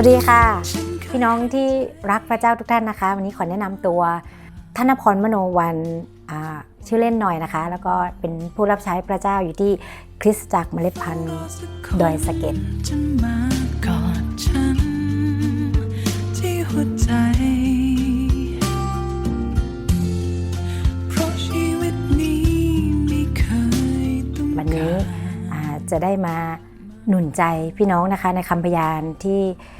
วัสดีค่ะ พี่น้องที่รักพระเจ้าทุกท่านนะคะ วันนี้ขอแนะนำตัวธนพรมโนวันอ่าชื่อเล่นหน่อยนะคะ แล้วก็เป็นผู้รับใช้พระเจ้าอยู่ที่คริสตจักรเมล็ดพันธุ์ดอยสะเก็ดจะมากอดฉันที่หัวใจเพราะชีวิตนี้ไม่เคยต้องวันนี้การอ่าจะได้มาหนุนใจพี่น้องนะคะในคำพยานที่อ่า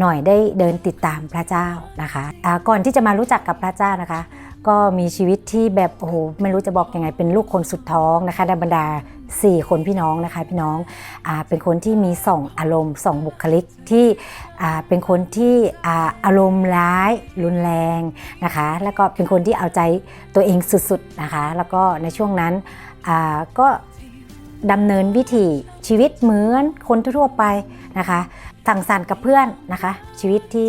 หน่อยได้เดินติดตามพระเจ้านะคะอ่าก่อนที่จะมารู้จักกับพระเจ้านะคะ ก็มีชีวิตที่แบบโอ้โหไม่รู้จะบอกยังไงเป็นลูกคนสุดท้องนะคะในบรรดา 4 คนพี่น้องนะคะพี่น้องอเป็นคนที่มีสองอารมณ์สองบุคลิกที่เป็นคนที่อาอารมณ์ร้ายรุนแรงนะคะ แล้วก็เป็นคนที่เอาใจตัวเองสุดๆนะคะ แล้วก็ในช่วงนั้นก็ ดำเนินวิถีชีวิตเหมือนคนทั่วไปนะคะสั่งสรรค์กับเพื่อนนะคะ ชีวิตที่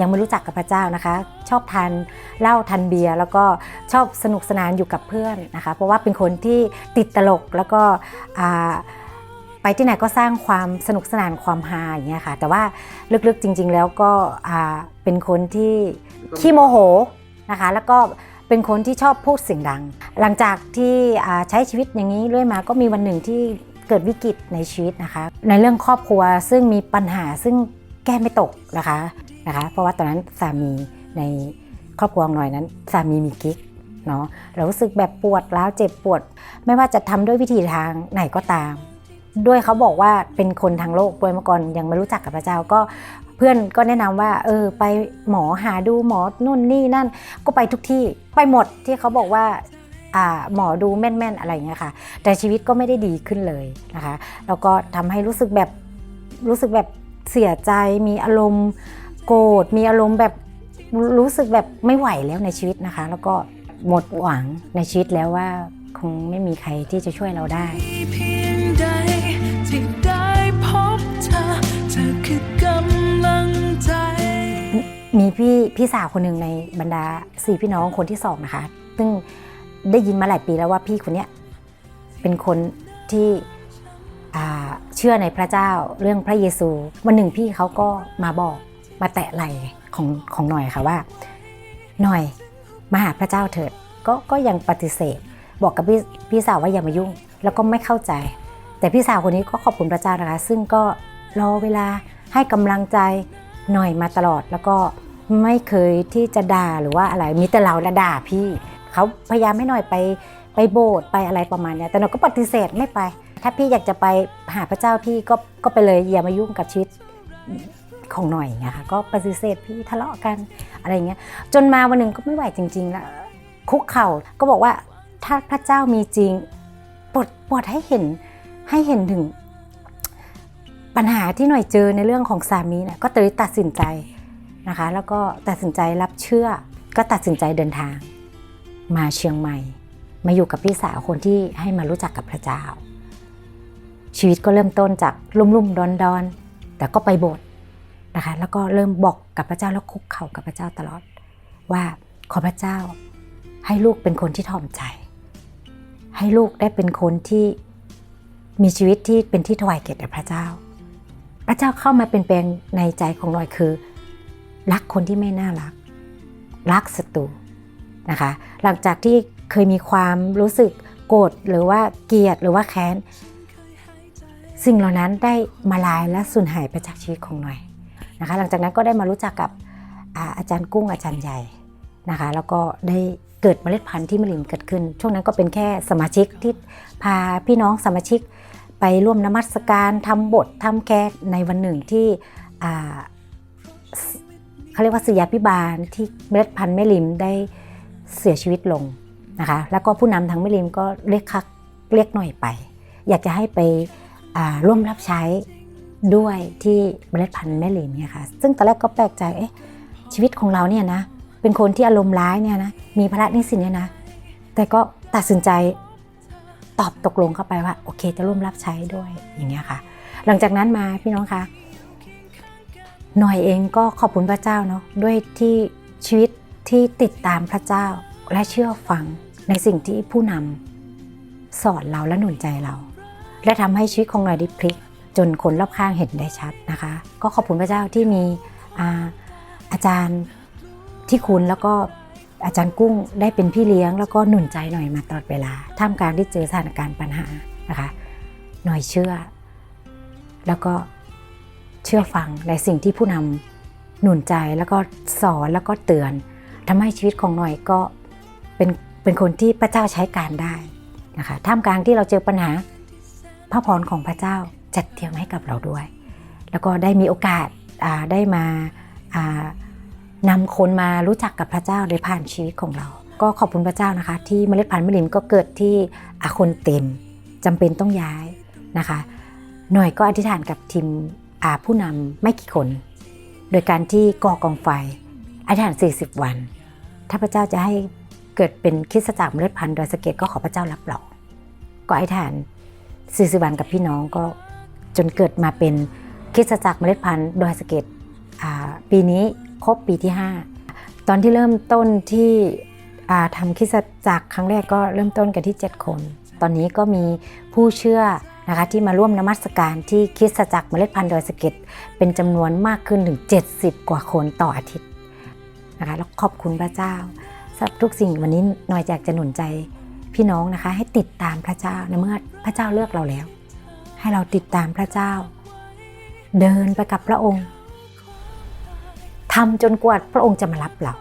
ยังไม่รู้จักกับพระเจ้านะคะ ชอบทานเหล้าทานเบียร์แล้วก็ชอบสนุกสนานอยู่กับเพื่อนนะคะ เพราะว่าเป็นคนที่ติดตลกแล้วก็ไปที่ไหนก็สร้างความสนุกสนานความฮาอย่างเงี้ยค่ะ แต่ว่าลึกๆจริง ๆ แล้วก็เป็นคนที่ขี้โมโหนะคะ แล้วก็ เป็นคนที่ชอบพูดเสียงดัง หลังจากที่ใช้ชีวิตอย่างนี้เรื่อยมาก็มีวันหนึ่งที่เกิดวิกฤตในชีวิตนะคะ ในเรื่องครอบครัวซึ่งมีปัญหาซึ่งแก้ไม่ตกนะคะนะคะ เพราะว่าตอนนั้นสามีในครอบครัวของหน่อยนั้น สามีมีกิ๊กเนาะเรารู้สึกแบบปวดร้าวเจ็บปวด ไม่ว่าจะทำด้วยวิธีทางไหนก็ตาม ด้วยเขาบอกว่าเป็นคนทางโลกด้วยมื่อก่อนยังไม่รู้จักกับพระเจ้าก็เพื่อนก็แนะนำว่าเออไปหมอหาดูหมอนู่นนี่นั่นก็ไปทุกที่ไปหมดที่เขาบอกว่าอ่าหมอดูแม่นๆอะไรอย่างเงี้ยค่ะ แต่ชีวิตก็ไม่ได้ดีขึ้นเลยนะคะแล้วก็ทำให้รู้สึกแบบรู้สึกแบบเสียใจมีอารมณ์โกรธมีอารมณ์แบบรู้สึกแบบไม่ไหวแล้วในชีวิตนะคะ แล้วก็หมดหวังในชีวิตแล้วว่าคงไม่มีใครที่จะช่วยเราได้ มีพี่พี่สาวคนหนึ่งในบรรดาสี่พี่น้องคนที่สองนะคะ ซึ่งได้ยินมาหลายปีแล้วว่าพี่คนนี้เป็นคนที่เชื่อในพระเจ้าเรื่องพระเยซู วันหนึ่งพี่เขาก็มาบอกมาแตะไหล่ของของหน่อยค่ะว่า หน่อยมาหาพระเจ้าเถิดก็ก็ยังปฏิเสธ บอกกับพี่พี่สาวว่าอย่ามายุ่ง แล้วก็ไม่เข้าใจ แต่พี่สาวคนนี้ก็ขอบคุณพระเจ้านะคะ ซึ่งก็รอเวลาให้กำลังใจ หน่อยมาตลอดแล้วก็ไม่เคยที่จะด่าหรือว่าอะไรมีแต่เราละด่าพี่เขาพยายามให้หน่อยไปไปโบสถ์ไปอะไรประมาณเนี้ยแต่หน่อยก็ปฏิเสธไม่ไป ถ้าพี่อยากจะไปหาพระเจ้าพี่ก็ก็ไปเลยอย่ามายุ่งกับชีวิตของหน่อยอย่างค่ะก็ปฏิเสธพี่ทะเลาะกันอะไรเงี้ยจนมาวันหนึ่งก็ไม่ไหวจริงๆแล้วคุกเข่าก็บอกว่าถ้าพระเจ้ามีจริงปวดปวดให้เห็นให้เห็นถึง ปัญหาที่หน่อยเจอในเรื่องของสามีเนี่ยก็เลยตัดสินใจนะคะ แล้วก็ตัดสินใจรับเชื่อ ก็ตัดสินใจเดินทาง มาเชียงใหม่ มาอยู่กับพี่สาวคนที่ให้มารู้จักกับพระเจ้า ชีวิตก็เริ่มต้นจากลุ่มๆดอนๆแต่ก็ไปโบสถ์นะคะ แล้วก็เริ่มบอกกับพระเจ้าแล้วคุกเข่ากับพระเจ้าตลอด ว่าขอพระเจ้าให้ลูกเป็นคนที่ถ่อมใจ ให้ลูกได้เป็นคนที่มีชีวิตที่เป็นที่ถวายเกียรติแด่พระเจ้า ระเจ้าเข้ามาเป็นแปลงในใจของหน่อยคือ รักคนที่ไม่น่ารัก รักศัตรูนะคะ หลังจากที่เคยมีความรู้สึกโกรธหรือว่าเกลียดหรือว่าแค้นสิ่งเหล่านั้นได้มาลายและสูญหายไปจากชีวิตของหน่อยนะคะ หลังจากนั้นก็ได้มารู้จักกับอาอาจารย์กุ้งอาจารย์ใหญ่นะคะ แล้วก็ได้เกิดเมล็ดพันธุ์ที่มะลินเกิดขึ้น ช่วงนั้นก็เป็นแค่สมาชิกที่พาพี่น้องสมาชิก ไปร่วมนมัสการทำบททำแก้ในวันหนึ่งที่เขาเรียกว่าสยาพิบาลที่เมล็ดพันธุ์แม่ริมได้เสียชีวิตลงนะคะแล้วก็ผู้นำทางแม่ริมก็เรียกคักเรียกหน่อยไป อยากจะให้ไปร่วมรับใช้ด้วยที่เมล็ดพันธุ์แม่ริมเนี่ยค่ะซึ่งตอนแรกก็แปลกใจเอ๊ะชีวิตของเราเนี่ยนะเป็นคนที่อารมณ์ร้ายเนี่ยนะมีพระนิสินเนี่ยนะแต่ก็ตัดสินใจ ตอบตกลงเข้าไปว่าโอเค จะร่วมรับใช้ด้วยอย่างเงี้ยค่ะ หลังจากนั้นมาพี่น้องคะหน่อยเองก็ขอบคุณพระเจ้าเนาะด้วยที่ชีวิตที่ติดตามพระเจ้าและเชื่อฟังในสิ่งที่ผู้นำสอนเราและหนุนใจเรา และทำให้ชีวิตของหน่อยได้พลิก จนคนรอบข้างเห็นได้ชัดนะคะ ก็ขอบคุณพระเจ้าที่มีอาอาจารย์ที่คุณแล้วก็ อาจารย์กุ้งได้เป็นพี่เลี้ยง แล้วก็หนุนใจหน่อยมาตลอดเวลาท่ามกลางที่เจอสถานการณ์ปัญหานะคะหน่อยเชื่อ แล้วก็เชื่อฟังในสิ่งที่ผู้นำหนุนใจแล้วก็สอนแล้วก็เตือนทำให้ชีวิตของหน่อยก็เป็นเป็นคนที่พระเจ้าใช้การได้นะคะท่ามกลางที่เราเจอปัญหาพระพรของพระเจ้าจัดเตรียมให้กับเราด้วย แล้วก็ได้มีโอกาสได้มาา นำคนมารู้จักกับพระเจ้าโดยผ่านชีวิตของเรา ก็ขอบคุณพระเจ้านะคะ ที่เมล็ดพันธุ์มะลิมก็เกิดที่อาคนเต็มจำเป็นต้องย้ายนะคะ หน่อยก็อธิษฐานกับทีมอาผู้นำไม่กี่คน โดยการที่ก่อกองไฟอธิษฐาน 40 วัน ถ้าพระเจ้าจะให้เกิดเป็นคริสตจักรเมล็ดพันธุ์ดอยสเก็ดก็ขอพระเจ้ารับเราก็อธิษฐาน40วันกับพี่น้องก็จนเกิดมาเป็นคริสตจักรเมล็ดพันธุ์ดอยสเก็ดอ่าปีนี้ ครบปีที่ 5 ตอนที่เริ่มต้นที่ทำคิสจักรครั้งแรกก็เริ่มต้นกันที่ 7 คน ตอนนี้ก็มีผู้เชื่อนะคะที่มาร่วมนมัสการที่คิสจักรเมล็ดพันธุ์ดอยสะเก็ดเป็นจำนวนมากขึ้นถึง 70 กว่าคนต่ออาทิตย์นะคะแล้วขอบคุณพระเจ้าสำหรับทุกสิ่งวันนี้หน่อยอยากจะหนุนใจพี่น้องนะคะให้ติดตามพระเจ้าในเมื่อพระเจ้าเลือกเราแล้ว ให้เราติดตามพระเจ้า เดินไปกับพระองค์ ทำจนกว่าพระองค์จะมารับเรา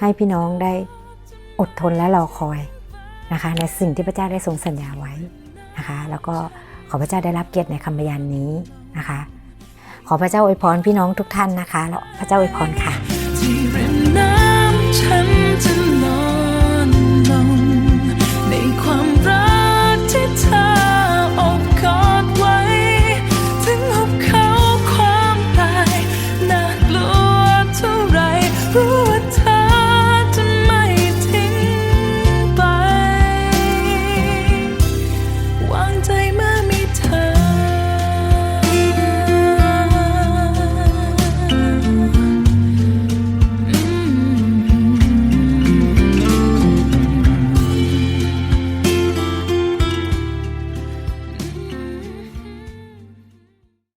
ให้พี่น้องได้อดทนและรอคอยนะคะ ในสิ่งที่พระเจ้าได้ทรงสัญญาไว้นะคะ แล้วก็ขอพระเจ้าได้รับเกียรติในคำพยานนี้นะคะ ขอพระเจ้าอวยพรพี่น้องทุกท่านนะคะแล้วพระเจ้าอวยพรค่ะที่ริมน้ำฉันจะ